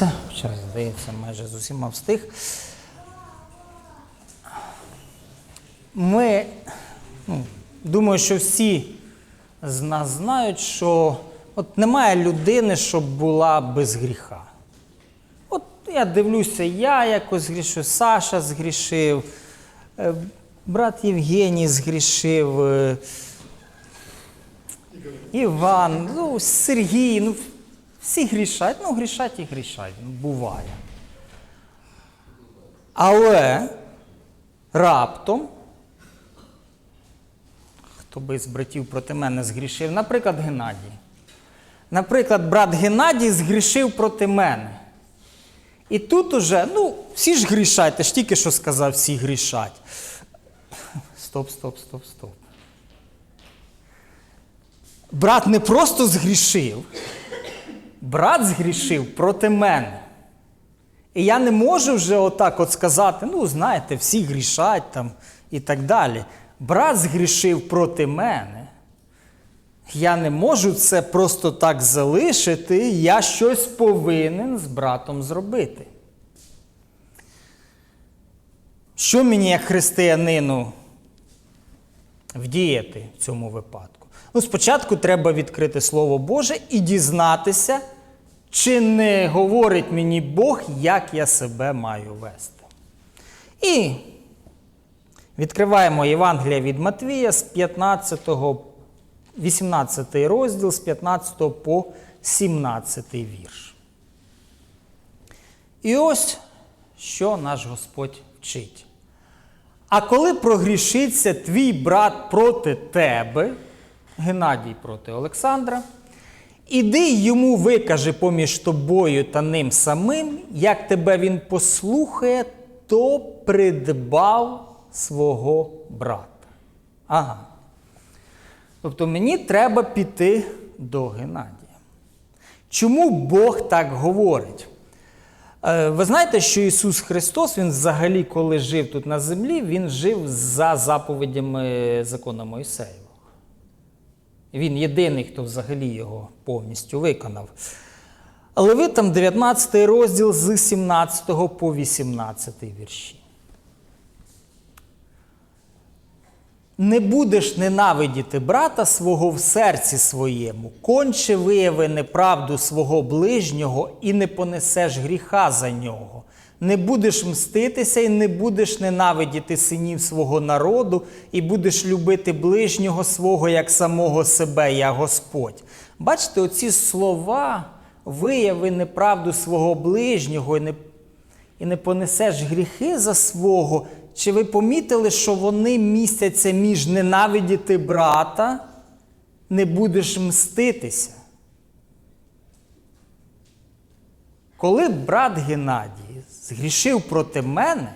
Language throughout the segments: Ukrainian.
розібрався. Вчора, здається, майже з усіма встиг. Ми, ну, думаю, що всі з нас знають, що от немає людини, щоб була без гріха. От я дивлюся, я якось згрішив, Саша згрішив, е, брат Євгеній згрішив, е, Іван, ну, Сергій, ну, всі грішать, ну, грішать і грішать, буває. Але раптом, хто би з братів проти мене згрішив, наприклад, Геннадій. Наприклад, брат Геннадій згрішив проти мене. І тут уже, ну, всі ж грішать, ти ж тільки що сказав, всі грішать. Стоп, стоп, стоп, стоп. Брат не просто згрішив, брат згрішив проти мене. І я не можу вже отак от сказати, ну, знаєте, всі грішать там і так далі. Брат згрішив проти мене. Я не можу це просто так залишити, я щось повинен з братом зробити. Що мені, як християнину, вдіяти в цьому випадку? Ну, спочатку треба відкрити Слово Боже і дізнатися, чи не говорить мені Бог, як я себе маю вести. І відкриваємо Євангелія від Матвія з 15, 18 розділ з 15 по 17 вірш. І ось що наш Господь вчить. А коли прогрішиться твій брат проти тебе, Геннадій проти Олександра, іди йому викажи поміж тобою та ним самим, як тебе він послухає, то придбав свого брата. Ага. Тобто мені треба піти до Геннадія. Чому Бог так говорить? Е, Ви знаєте, що Ісус Христос, Він взагалі, коли жив тут на землі, Він жив за заповідями закону Мойсеєва. Він єдиний, хто взагалі його повністю виконав. Левитам 19 розділ з 17 по 18 вірші. Не будеш ненавидіти брата свого в серці своєму, конче вияви неправду свого ближнього і не понесеш гріха за нього. Не будеш мститися і не будеш ненавидіти синів свого народу, і будеш любити ближнього свого як самого себе, я Господь. Бачите, оці слова, вияви неправду свого ближнього і не, і не понесеш гріхи за свого. Чи ви помітили, що вони містяться між ненавидіти брата, не будеш мститися? Коли брат Геннадій згрішив проти мене,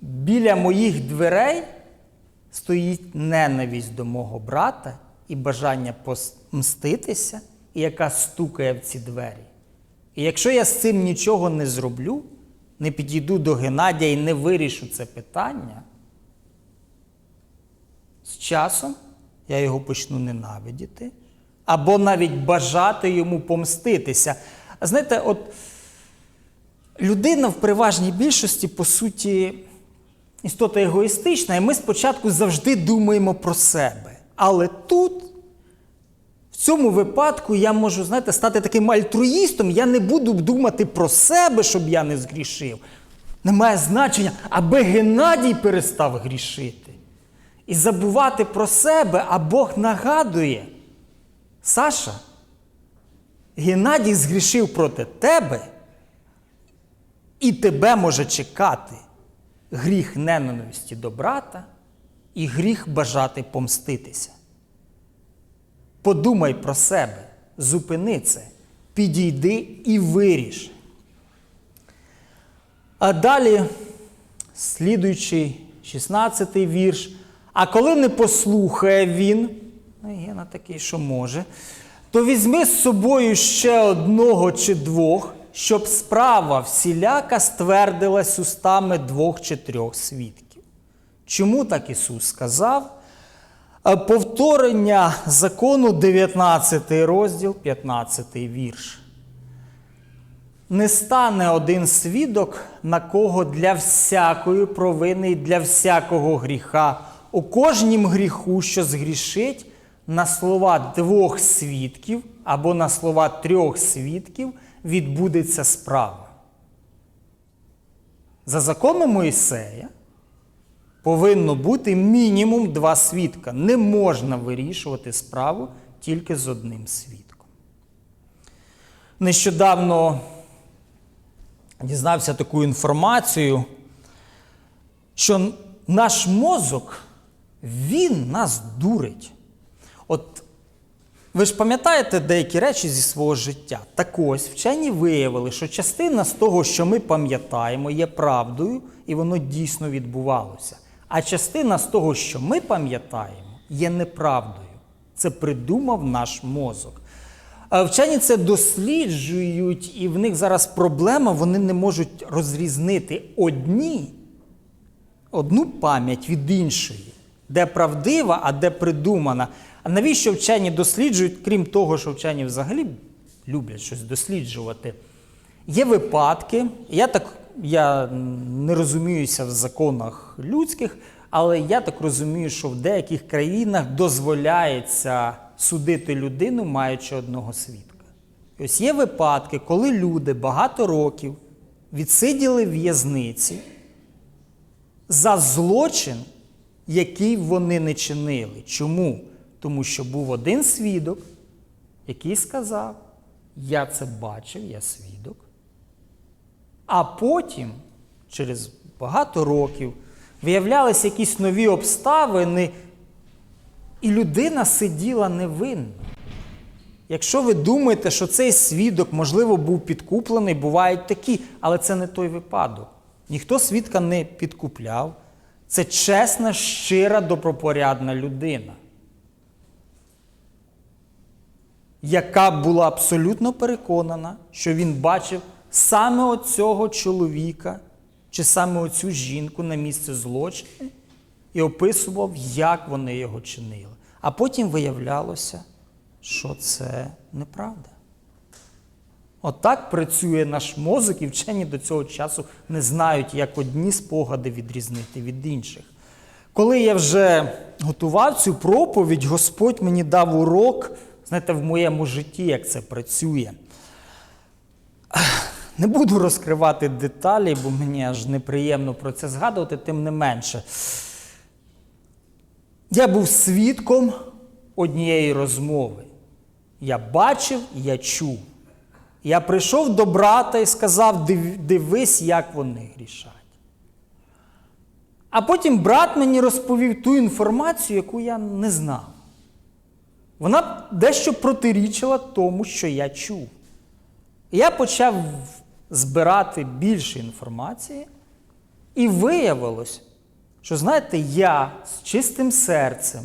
біля моїх дверей стоїть ненависть до мого брата і бажання помститися, і яка стукає в ці двері. І якщо я з цим нічого не зроблю, не підійду до Геннадія і не вирішу це питання, з часом я його почну ненавидіти або навіть бажати йому помститися. А знаєте, от людина в переважній більшості, по суті, істота егоїстична, і ми спочатку завжди думаємо про себе. Але тут, в цьому випадку, я можу, знаєте, стати таким альтруїстом, я не буду думати про себе, щоб я не згрішив. Немає значення, аби Геннадій перестав грішити. І забувати про себе, а Бог нагадує. Саша, Геннадій згрішив проти тебе, і тебе може чекати гріх ненависті до брата і гріх бажати помститися. Подумай про себе, зупини це, підійди і виріш. А далі, слідуючий 16-й вірш. А коли не послухає він, ну, є на такий, що може, то візьми з собою ще одного чи двох, щоб справа всіляка ствердилась устами двох чи трьох свідків. Чому так Ісус сказав? Е, Повторення закону 19 розділ, 15 вірш. Не стане один свідок, на кого для всякої провини і для всякого гріха, у кожнім гріху, що згрішить, на слова двох свідків або на слова трьох свідків відбудеться справа. За законом Моїсея повинно бути мінімум два свідка. Не можна вирішувати справу тільки з одним свідком. Нещодавно дізнався таку інформацію, що наш мозок, він нас дурить. От ви ж пам'ятаєте деякі речі зі свого життя? Так ось вчені виявили, що частина з того, що ми пам'ятаємо, є правдою, і воно дійсно відбувалося. А частина з того, що ми пам'ятаємо, є неправдою. Це придумав наш мозок. Вчені це досліджують, і в них зараз проблема, вони не можуть розрізнити одні, одну пам'ять від іншої, де правдива, а де придумана. А навіщо вчені досліджують, крім того, що вчені взагалі люблять щось досліджувати? Є випадки, я так я не розуміюся в законах людських, але я так розумію, що в деяких країнах дозволяється судити людину, маючи одного свідка. І ось є випадки, коли люди багато років відсиділи в в'язниці за злочин, який вони не чинили. Чому? Тому що був один свідок, який сказав: Я це бачив, я свідок. А потім, через багато років, виявлялися якісь нові обставини, і людина сиділа невинна. Якщо ви думаєте, що цей свідок, можливо, був підкуплений, бувають такі, але це не той випадок. Ніхто свідка не підкупляв. Це чесна, щира, добропорядна людина, яка була абсолютно переконана, що він бачив саме оцього чоловіка чи саме оцю жінку на місце злочину і описував, як вони його чинили. А потім виявлялося, що це неправда. Отак працює наш мозок, і вчені до цього часу не знають, як одні спогади відрізнити від інших. Коли я вже готував цю проповідь, Господь мені дав урок, знаєте, в моєму житті, як це працює. Не буду розкривати деталі, бо мені аж неприємно про це згадувати, тим не менше. Я був свідком однієї розмови. Я бачив, я чув. Я прийшов до брата і сказав: дивись, як вони грішать. А потім брат мені розповів ту інформацію, яку я не знав. Вона дещо протирічила тому, що я чув. І Я почав збирати більше інформації, і виявилось, що, знаєте, я з чистим серцем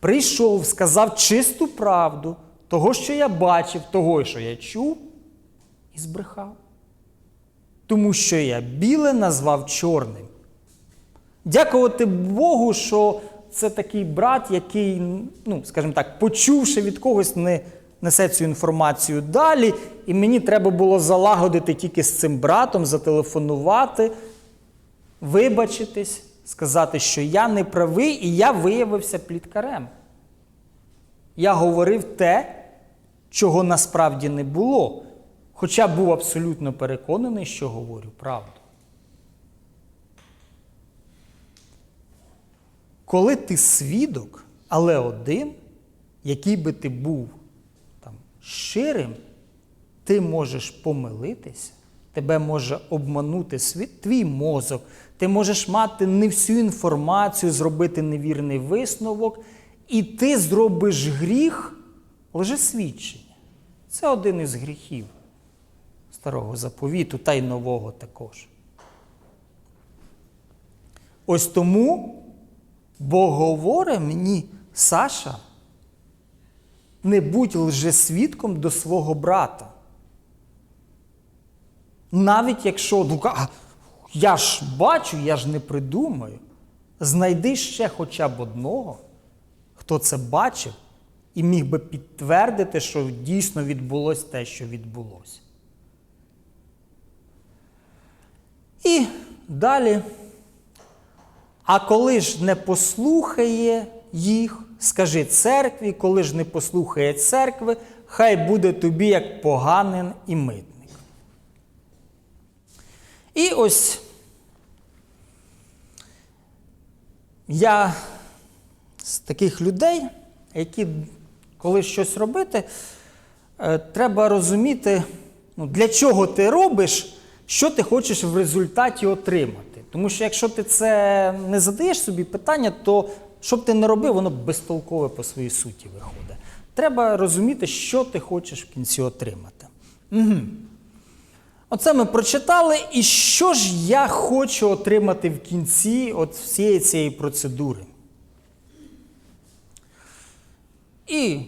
прийшов, сказав чисту правду того, що я бачив, того, що я чув, і збрехав. Тому що я біле назвав чорним. Дякувати Богу, що це такий брат, який, ну, скажімо так, почувши від когось, не несе цю інформацію далі. І мені треба було залагодити тільки з цим братом, зателефонувати, вибачитись, сказати, що я не правий, і я виявився пліткарем. Я говорив те, чого насправді не було, хоча був абсолютно переконаний, що говорю правду. Коли ти свідок, але один, який би ти був там, щирим, ти можеш помилитися, тебе може обманути світ, твій мозок, ти можеш мати не всю інформацію, зробити невірний висновок, і ти зробиш гріх лжесвідчення. Це один із гріхів старого заповіту та й нового також. Ось тому Бог говорить мені, Саша, не будь лжесвідком до свого брата. Навіть якщо ну, а, я ж бачу, я ж не придумаю. Знайди ще хоча б одного, хто це бачив і міг би підтвердити, що дійсно відбулося те, що відбулося. І далі. А коли ж не послухає їх, скажи церкві, коли ж не послухає церкви, хай буде тобі як поганин і митник. І ось я з таких людей, які, коли щось робити, е, треба розуміти, ну, для чого ти робиш, що ти хочеш в результаті отримати. Тому що якщо ти це не задаєш собі питання, то що б ти не робив, воно безтолкове по своїй суті виходить. Треба розуміти, що ти хочеш в кінці отримати. Угу. Оце ми прочитали, і що ж я хочу отримати в кінці от всієї цієї процедури. І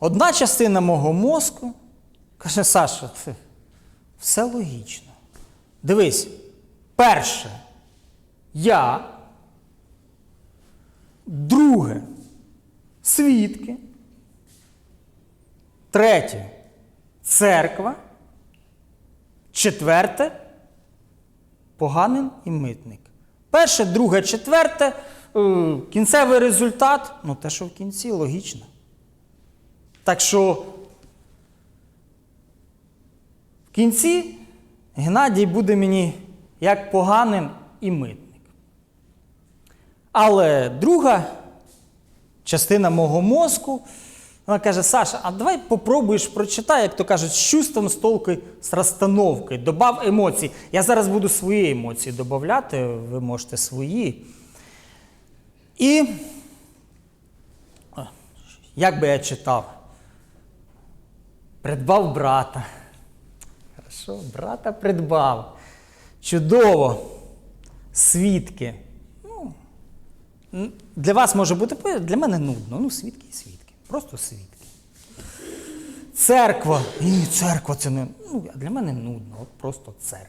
одна частина мого мозку каже: Саша, все логічно. Дивись, перше, я, друге, свідки, третє. Церква. Четверте. Поганин і митник. Перше, друге, четверте, е, кінцевий результат. Ну те, що в кінці, логічно. Так що в кінці Геннадій буде мені як поганин і митник. Але друга частина мого мозку. Вона каже: Саша, а давай попробуєш прочитай, як то кажуть, з чувством, з толкою, з розстановкою, добав емоцій. Я зараз буду свої емоції додати, ви можете свої. І як би я читав? Придбав брата. Хорошо, брата придбав. Чудово. Свідки. Ну, для вас може бути, для мене нудно. Ну, свідки і свідки. Просто свідки. Церква. Ні, церква це не. Ну, для мене нудно, от просто церква.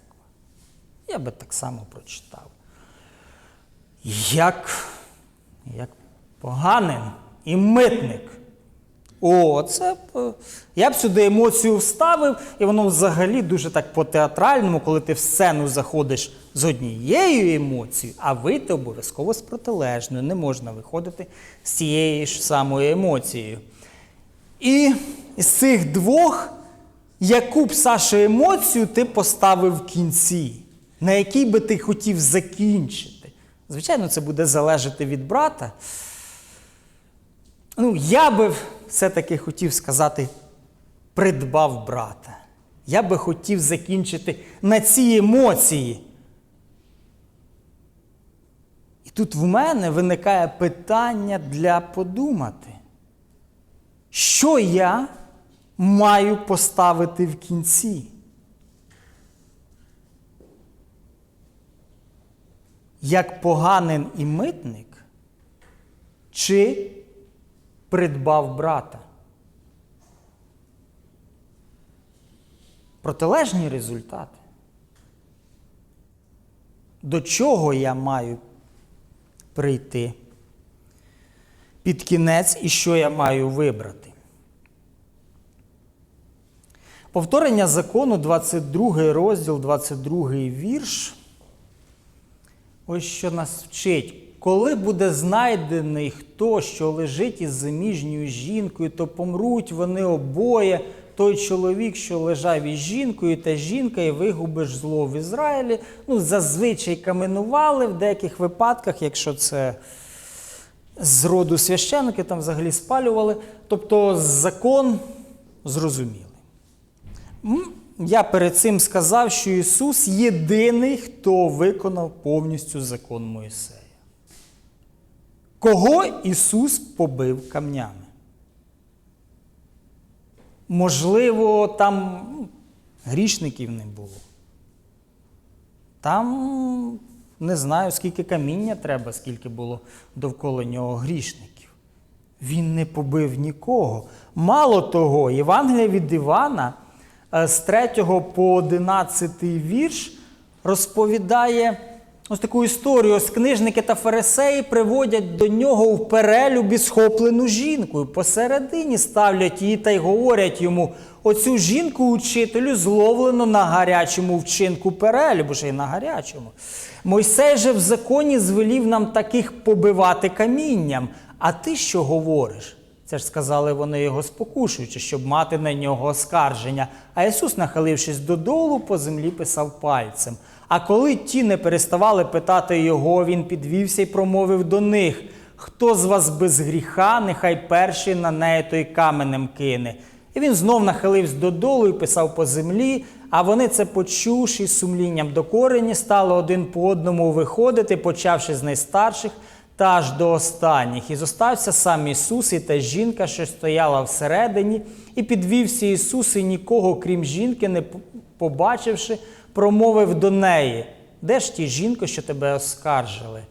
Я би так само прочитав. Як, як поганин і митник. О, це я б сюди емоцію вставив, і воно взагалі дуже так по-театральному, коли ти в сцену заходиш з однією емоцією, а вийти обов'язково з протилежною. Не можна виходити з цією ж самою емоцією. І з цих двох, яку б Саша емоцію ти поставив в кінці, на якій би ти хотів закінчити. Звичайно, це буде залежати від брата. Ну, я би все-таки хотів сказати, придбав брата. Я би хотів закінчити на цій емоції. І тут в мене виникає питання для подумати, що я маю поставити в кінці? Як поганин і митник? Чи придбав брата. Протилежні результати. До чого я маю прийти під кінець і що я маю вибрати? Повторення закону, 22 розділ, 22 вірш. Ось що нас вчить. Коли буде знайдений хто, що лежить із заміжньою жінкою, то помруть вони обоє, той чоловік, що лежав із жінкою, та жінка, і вигубиш зло в Ізраїлі. Ну, зазвичай каменували в деяких випадках, якщо це з роду священники, там взагалі спалювали. Тобто закон зрозумілий. Я перед цим сказав, що Ісус єдиний, хто виконав повністю закон Моїсея. Кого Ісус побив камнями? Можливо, там грішників не було. Там не знаю, скільки каміння треба, скільки було довкола нього грішників. Він не побив нікого. Мало того, Євангелія від Івана е, з 3 по 11 вірш розповідає Ось таку історію. Ось книжники та фарисеї приводять до нього в перелюбі схоплену жінку. Посередині ставлять її та й говорять йому: оцю жінку учителю зловлено на гарячому вчинку перелюбу, ще й на гарячому. Мойсей же в законі звелів нам таких побивати камінням. А ти що говориш? Це ж сказали вони його спокушуючи, щоб мати на нього оскарження. А Ісус, нахилившись додолу, по землі писав пальцем. А коли ті не переставали питати його, він підвівся і промовив до них: Хто з вас без гріха, нехай перший на неї той каменем кине. І він знов нахилився додолу і писав по землі, а вони це почувши, з сумлінням до корені, стали один по одному виходити, почавши з найстарших та аж до останніх. І зостався сам Ісус і та жінка, що стояла всередині, і підвівся Ісус, і нікого, крім жінки, не побачивши, промовив до неї: Де ж ті жінко, що тебе оскаржили?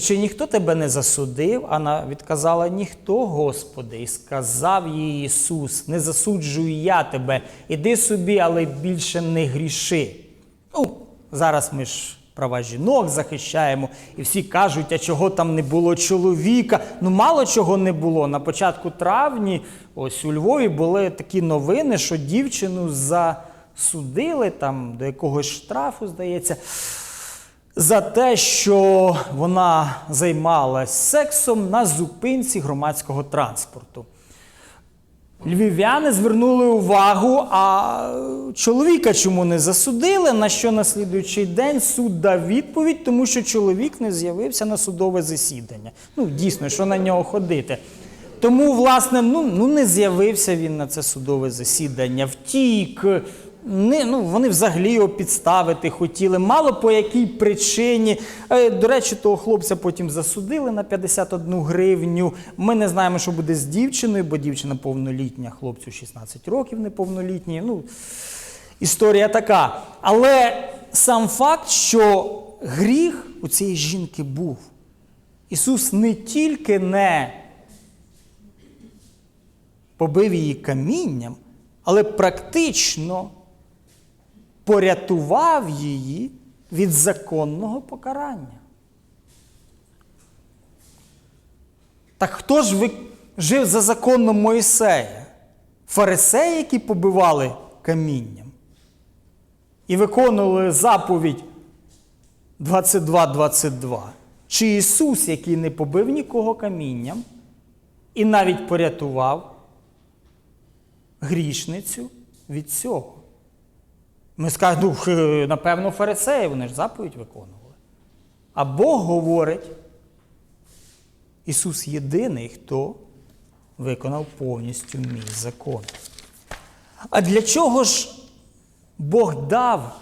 Чи ніхто тебе не засудив? Вона відказала: Ніхто, Господи, і сказав їй Ісус: Не засуджую я тебе, іди собі, але більше не гріши. Ну, зараз ми ж права жінок захищаємо, і всі кажуть, а чого там не було чоловіка. Ну, мало чого не було. На початку травні, ось у Львові були такі новини, що дівчину засудили там до якогось штрафу, здається. За те, що вона займалась сексом на зупинці громадського транспорту. Львів'яни звернули увагу, а чоловіка чому не засудили, на що на слідуючий день суд дав відповідь, тому що чоловік не з'явився на судове засідання. Ну, дійсно, що на нього ходити. Тому, власне, ну, ну не з'явився він на це судове засідання, втік. Не, ну, вони взагалі його підставити хотіли. Мало по якій причині. Е, До речі, того хлопця потім засудили на 51 гривню. Ми не знаємо, що буде з дівчиною, бо дівчина повнолітня, хлопцю 16 років неповнолітній. Ну, історія така. Але сам факт, що гріх у цієї жінки був. Ісус не тільки не побив її камінням, але практично порятував її від законного покарання. Так хто ж ви жив за законом Моїсея? Фарисеї, які побивали камінням і виконували заповідь 22-22. Чи Ісус, який не побив нікого камінням і навіть порятував грішницю від цього? Ми скажемо, ну, напевно, фарисеї, вони ж заповідь виконували. А Бог говорить, Ісус єдиний, хто виконав повністю мій закон. А для чого ж Бог дав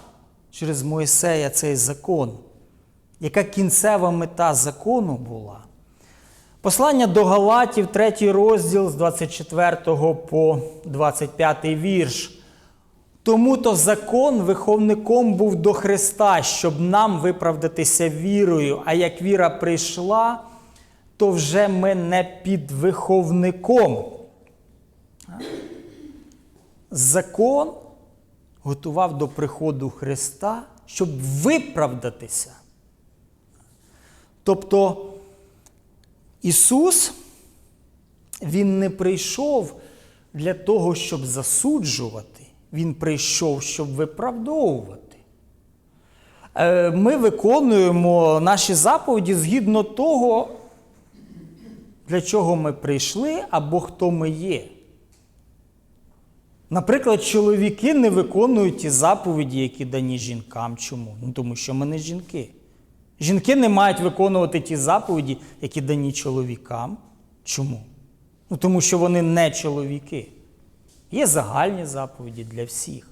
через Моїсея цей закон? Яка кінцева мета закону була? Послання до Галатів, 3 розділ з 24 по 25 вірш. Тому то закон виховником був до Христа, щоб нам виправдатися вірою. А як віра прийшла, то вже ми не під виховником. Закон готував до приходу Христа, щоб виправдатися. Тобто Ісус, Він не прийшов для того, щоб засуджувати, Він прийшов, щоб виправдовувати. Е, Ми виконуємо наші заповіді згідно того, для чого ми прийшли або хто ми є. Наприклад, чоловіки не виконують ті заповіді, які дані жінкам. Чому? Ну, тому що ми не жінки. Жінки не мають виконувати ті заповіді, які дані чоловікам. Чому? Ну, тому що вони не чоловіки. Є загальні заповіді для всіх.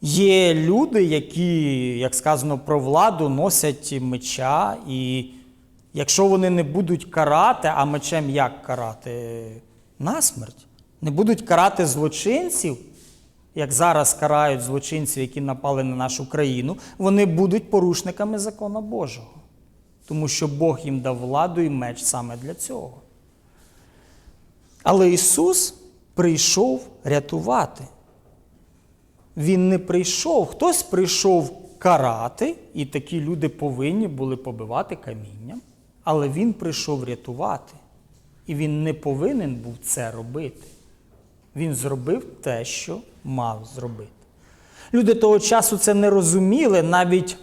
Є люди, які, як сказано про владу, носять меча, і якщо вони не будуть карати, а мечем як карати? Насмерть. Не будуть карати злочинців, як зараз карають злочинців, які напали на нашу країну, вони будуть порушниками закона Божого. Тому що Бог їм дав владу і меч саме для цього. Але Ісус прийшов рятувати. Він не прийшов, хтось прийшов карати, і такі люди повинні були побивати камінням, але він прийшов рятувати. І він не повинен був це робити. Він зробив те, що мав зробити. Люди того часу це не розуміли, навіть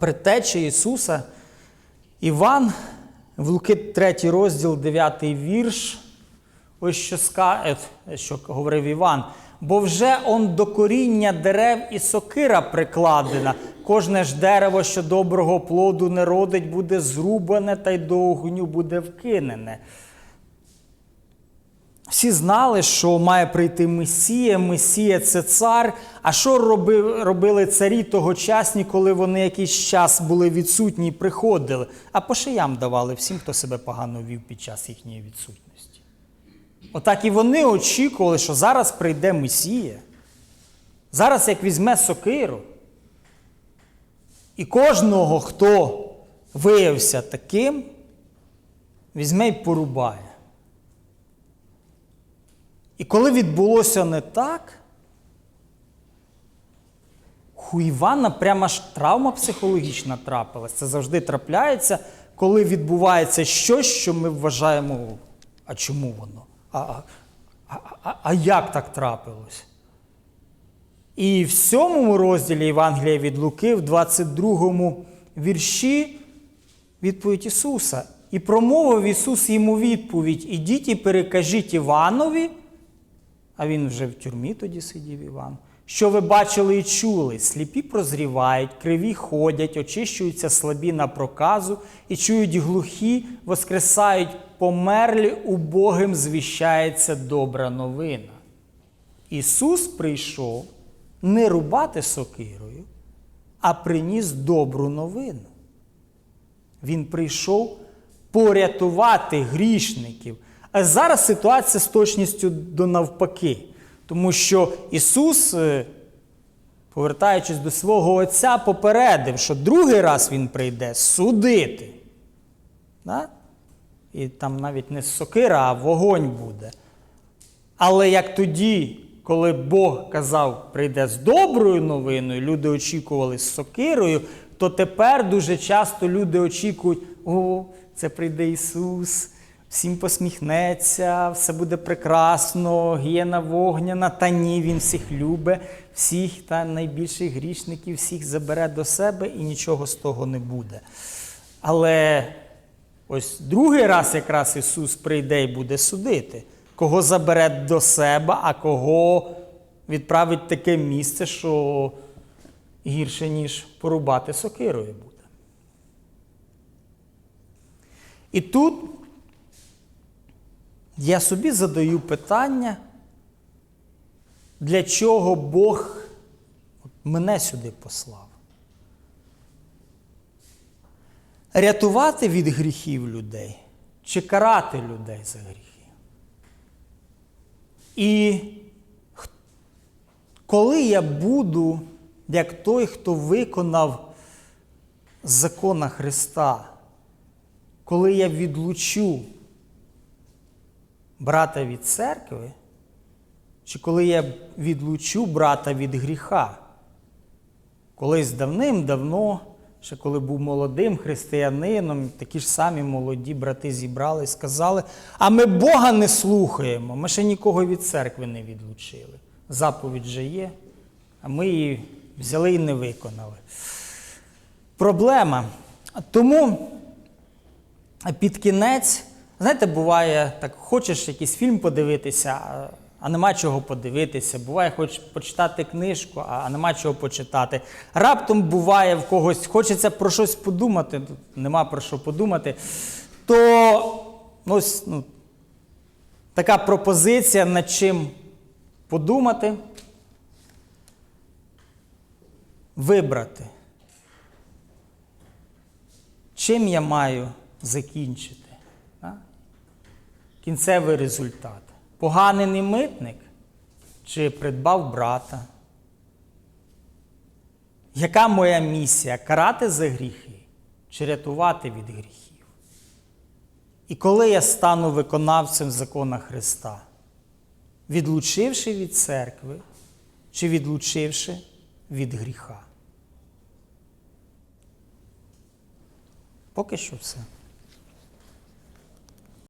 предтеча Ісуса Іван, в Луки 3 розділ, 9 вірш, ось що, ска... е, що говорив Іван. Бо вже он до коріння дерев і сокира прикладена. Кожне ж дерево, що доброго плоду не родить, буде зрубане та й до огню буде вкинене. Всі знали, що має прийти Месія. Месія це цар. А що робили царі тогочасні, коли вони якийсь час були відсутні і приходили? А по шиям давали всім, хто себе погано вів під час їхньої відсутності. Отак і вони очікували, що зараз прийде Месія. Зараз як візьме сокиру. І кожного, хто виявився таким, візьме і порубає. І коли відбулося не так, у Івана прямо ж травма психологічна трапилась. Це завжди трапляється, коли відбувається щось, що ми вважаємо, а чому воно? А, а, а, як так трапилось? І в сьомому розділі Євангелія від Луки, в 22 вірші, відповідь Ісуса. І промовив Ісус йому відповідь: Ідіть і перекажіть Іванові, а він вже в тюрмі тоді сидів Іван. Що ви бачили і чули? Сліпі прозрівають, криві ходять, очищуються слабі на проказу, і чують глухі, воскресають померлі, убогим звіщається добра новина. Ісус прийшов не рубати сокирою, а приніс добру новину. Він прийшов порятувати грішників. А зараз ситуація з точністю до навпаки. Тому що Ісус, е, повертаючись до свого Отця, попередив, що другий раз Він прийде судити. Да? І там навіть не сокира, а вогонь буде. Але як тоді, коли Бог казав, прийде з доброю новиною, люди очікували з сокирою, то тепер дуже часто люди очікують, о, це прийде Ісус, всім посміхнеться, все буде прекрасно, гієна вогняна, та ні, Він всіх любить, всіх та найбільших грішників, всіх забере до себе і нічого з того не буде. Але ось другий раз якраз Ісус прийде і буде судити, кого забере до себе, а кого відправить таке місце, що гірше, ніж порубати сокирою буде. І тут я собі задаю питання, для чого Бог мене сюди послав. Рятувати від гріхів людей чи карати людей за гріхи. І коли я буду як той, хто виконав закона Христа, коли я відлучу брата від церкви, чи коли я відлучу брата від гріха. Колись давним-давно, ще коли був молодим християнином, такі ж самі молоді брати зібрали і сказали: а ми Бога не слухаємо, ми ще нікого від церкви не відлучили. Заповідь же є, а ми її взяли і не виконали. Проблема. Тому під кінець, знаєте, буває так, хочеш якийсь фільм подивитися, а- нема чого подивитися. Буває, хочеш почитати книжку, а нема чого почитати. Раптом буває в когось, хочеться про щось подумати, нема про що подумати. То ну, ось, ну, така пропозиція, над чим подумати, вибрати. Чим я маю закінчити? кінцевий результат. Поганений митник чи придбав брата? Яка моя місія карати за гріхи чи рятувати від гріхів? І коли я стану виконавцем закона Христа, відлучивши від церкви чи відлучивши від гріха? Поки що все.